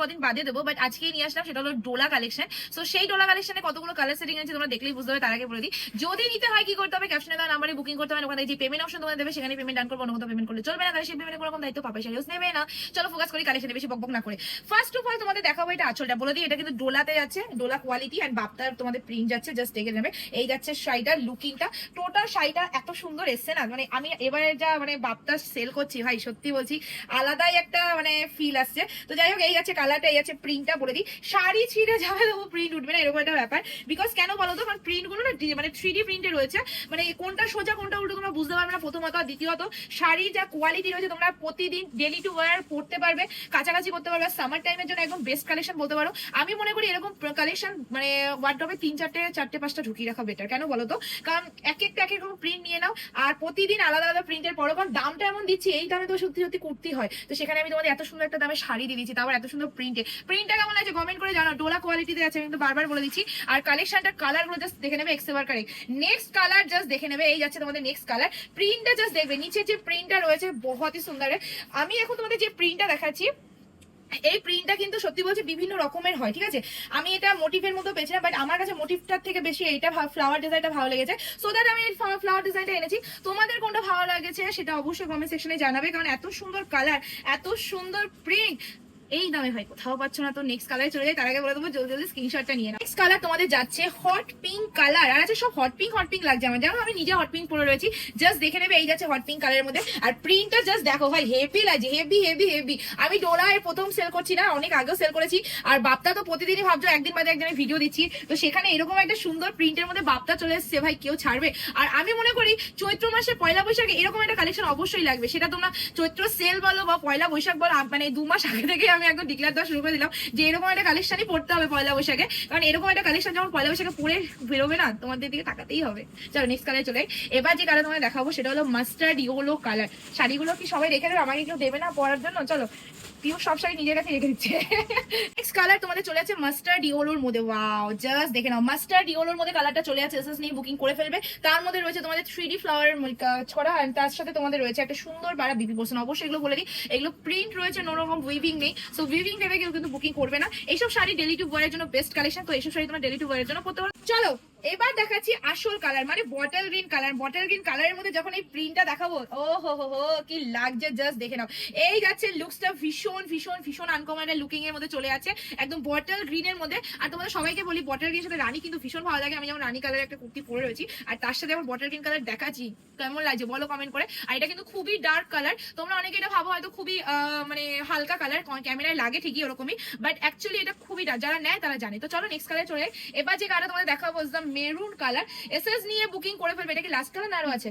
কদিন বাদে দেবো বাট আজকেই নিয়ে আসলাম, সেটা হলো ডোলা কালেকশন সো সেই ডোলা কালেকশনে কতগুলো কালার সেটিং আছে তোমরা দেখলেই বুঝতে হবে তার আগে বলে দিই। যদি নিতে হয় কি করতে হবে ক্যাপশনে দেওয়া নাম্বারে বুকিং করতে হবে ওখানে যে পেমেন্ট অপশন তোমাদের দেবে, সেখানে পেমেন্ট ডান করব, অন্য কোথাও পেমেন্ট করলে চলবে না, কারণ সেই পেমেন্টের কোনো রকম দায়িত্ব পাবে সেরিয়াস নেবে না। চলো ফোকাস করি কালেকশনে বেশি বকবক না করে। ফার্স্ট অফ অল তোমাদের দেখাবো এটা আচলটা। বলে দিই, এটা কিন্তু ডোলাতে যাচ্ছে, ডোলা কোয়ালিটি অ্যান্ড বাপ্তার তোমাদের প্রিন্ট যাচ্ছে জাস্ট দেখে নেবে। এই যাচ্ছে শাড়িটার লুকিংটা টোটাল শাড়িটা এত সুন্দর এসছে না মানে আমি এবারে যা মানে বাপ্তা সেল করছি, ভাই, সত্যি বলছি, আলাদাই একটা মানে ফিল আসছে। তো যাই হোক, এই যাচ্ছে কালারটা এই যাচ্ছে প্রিন্টটা বলে দিই। শাড়ি ছিঁড়ে যাবে তবু প্রিন্ট উঠবে না, এরকম একটা ব্যাপার। বিকজ কেন বলো তো? কারণ প্রিন্টগুলো না মানে থ্রি ডি প্রিন্টে রয়েছে। মানে কোনটা সোজা, কোনটা উল্টো তোমরা বুঝতে পারবে না, প্রথমত আর দ্বিতীয়ত। শাড়ির যা কোয়ালিটি রয়েছে, তোমরা প্রতিদিন ডেলি টু ওয়ার পড়তে পারবে, কাছাকাছি করতে পারবে। সামার টাইমের জন্য একদম বেস্ট কালেকশন বলতে পারো। আমি মনে করি এরকম কালেকশন মানে ওয়ার্ড্রপে তিন, চারটে চারটে, পাঁচটা ঢুকিয়ে রাখা বেটার কেন বলো তো? কারণ এক একটা, এক এক রকম প্রিন্ট নিয়ে নাও। আর প্রতিদিন আলাদা আলাদা প্রিন্টের পরও, কারণ দামটা এমন দিচ্ছি এই দামে তো সত্যি সত্যি কুর্তি হয়। তো সেখানে আমি তোমাদের এত সুন্দর একটা দামে শাড়ি দিয়ে দিচ্ছি তারপর এত সুন্দর প্রিন্টে প্রিন্টটা কেমন আছে কমেন্ট করে জানাও। ডোলা কোয়ালিটিতে আছে, আমি কিন্তু বারবার বলে দিচ্ছি। আর কালেকশনটার কালারগুলো জাস্ট দেখে নেবে এক্সেবার কারেক্ট নেক্সট কালার জাস্ট দেখে নেবে, এই যাচ্ছে তোমাদের নেক্সট কালার প্রিন্টটা জাস্ট দেখবে নিচে যে প্রিন্টটা রয়েছে বহুতই সুন্দর। আমি এখন তোমাদের যে প্রিন্টটা দেখাচ্ছি, এই প্রিন্টটা কিন্তু সত্যি বলছি বিভিন্ন রকমের হয়, ঠিক আছে? আমি এটা মোটিভের মতো পেয়েছিলাম বাট আমার কাছে মোটিভটার থেকে বেশি এইটা ফ্লাওয়ার ডিজাইনটা ভালো লেগেছে। সো দ্যাট আমি এই ফ্লাওয়ার ডিজাইনটা এনেছি। তোমাদের কোনটা ভালো লাগেছে সেটা অবশ্যই কমেন্ট সেকশনে জানাবে, কারণ এত সুন্দর কালার এত সুন্দর প্রিন্ট এই দামে ভাই, কোথাও পাচ্ছ না তো নেক্সট কালারে চলে যায় তার আগে বলে দেবো, জলদি জলদি স্ক্রিনশটটা নিয়ে নেক্সট কালার তোমাদের যাচ্ছে হট পিঙ্ক কালার আর আছে সব হট পিঙ্ক হট পিঙ্ক লাগছে আমার। জানো আমি নিজে হট পিঙ্ক পরে রয়েছি জাস্ট দেখে নেবে, এই যাচ্ছে হট পিঙ্ক কালারের মধ্যে। আর প্রিন্টটা জাস্ট দেখো ভাই হেভি লাগছে হেভি হেভি হেভি আমি ডোলা এর প্রথম সেল করছি না, অনেক আগেও সেল করেছি। আর বাপ্তা তো প্রতিদিনই ভাবছ, একদিন বাদে একদিন ভিডিও দিচ্ছি। তো সেখানে এরকম একটা সুন্দর প্রিন্টের মধ্যে বাপ্তা চলে এসছে ভাই, কেউ ছাড়বে। আর আমি মনে করি, চৈত্র মাসে পয়লা বৈশাখে এরকম একটা কালেকশন অবশ্যই লাগবে। সেটা তোমরা চৈত্র সেল বলো বা পয়লা বৈশাখ বলো মানে দু মাস আগে থেকে আমি একদম ডিক্লেয়ার দেওয়া শুরু করে দিলাম যে এরকম একটা কালেকশনই পড়তে হবে পয়লা বৈশাখে। কারণ এরকম একটা কালেকশন যখন পয়লা বৈশাখে পরে বেরোবে না, তোমাদের দিকে তাকাতেই হবে। চলো নেক্সট কালার চলে। এবার যে কালার তোমাদের দেখাবো সেটা হলো মাস্টার্ড ইয়েলো কালার শাড়িগুলো কি সবাই রেখে দেবে? আমাকে কেউ দেবে না পরার জন্য? চলো। পিউ সব শাড়ি নিজের কাছে রেখে দিচ্ছে। নেক্সট কালার তোমাদের চলে আছে মাস্টার্ড ইয়েলোর মধ্যে। ওয়াও জাস্ট দেখে নাও। মাস্টার্ড ইয়েলোর মধ্যে কালারটা চলে আছে এসএস নিয়ে বুকিং করে ফেলবে। তার মধ্যে রয়েছে তোমাদের থ্রি ডি ফ্লাওয়ার ছড়া আর তার সাথে তোমাদের রয়েছে একটা সুন্দর বাড়া বিপি পোর্শন অবশ্যই এগুলো বলে দিই। এগুলো প্রিন্ট রয়েছে রকম উইভিং নেই। সো উইভিং ভেবে কেউ কিন্তু বুকিং করবে না। এইসব শাড়ি ডেলি টু ওয়ারের জন্য বেস্ট কালেকশন তো এইসব শাড়ি তোমার ডেলি টু ওয়ারের জন্য পড়তে পারো। চলো এবার দেখাচ্ছি আসল কালার মানে bottle green colour bottle green কালারের মধ্যে যখন এই প্রিন্টটা দেখাবো ও হো হো হো কি লাগছে জাস্ট দেখে নাও। এই যাচ্ছে লুকসটা ভীষণ ভীষণ ভীষণ আনকমন লুকিং এর মধ্যে চলে আছে, একদম বটল গ্রিন এর মধ্যে। আর তোমাদের সবাইকে বলি বটল গ্রিনের সাথে রানী কিন্তু ভীষণ ভালো লাগে। আমি যেমন রানী কালারের একটা কুর্তি পরে রয়েছি, আর তার সাথে আমার বটল গ্রিন কালার দেখাচ্ছি, কেমন লাগছে বলো কমেন্ট করে। আর এটা কিন্তু খুবই ডার্ক কালার তোমরা অনেকে এটা ভাবো হয়তো খুবই মানে হালকা কালার ক্যামেরায় লাগে ঠিকই ওরকমই বাট অ্যাকচুয়ালি এটা খুবই। যারা নেয় তারা জানে। তো চলো নেক্সট কালার চলে এবার যে কালার তোমাদের দেখাবো দ্য মেরুন কালার। এসএস নিয়ে বুকিং করে ফেলবে, এটা কি লাস্ট কালার আরও আছে?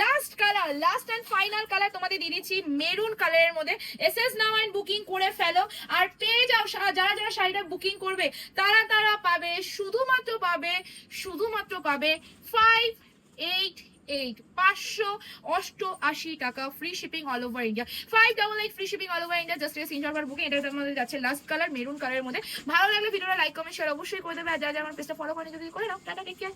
Last colour last and final colour তোমাদের দিয়ে দিচ্ছি মেরুন কালারের মধ্যে। এসএস নাও এন্ড বুকিং করে ফেলো। আর পেয়ে যাও যারা যারা শাড়িটা বুকিং করবে, তারা তারা পাবে, শুধুমাত্র পাবে শুধুমাত্র পাবে ফাইভ এইট এইট পাঁচশো অষ্টআশি টাকা free shipping all over India five double eight free shipping all over India just ask for booking এটা আমাদের যাচ্ছে লাস্ট কালার মেরুন কালারের মধ্যে। ভালো লাগলে ভিডিওটা লাইক কমেন্ট শেয়ার অবশ্যই করে দেবে। আর যারা আমার পেজটা ফলো করেন, যদি করে নাও। Tata take care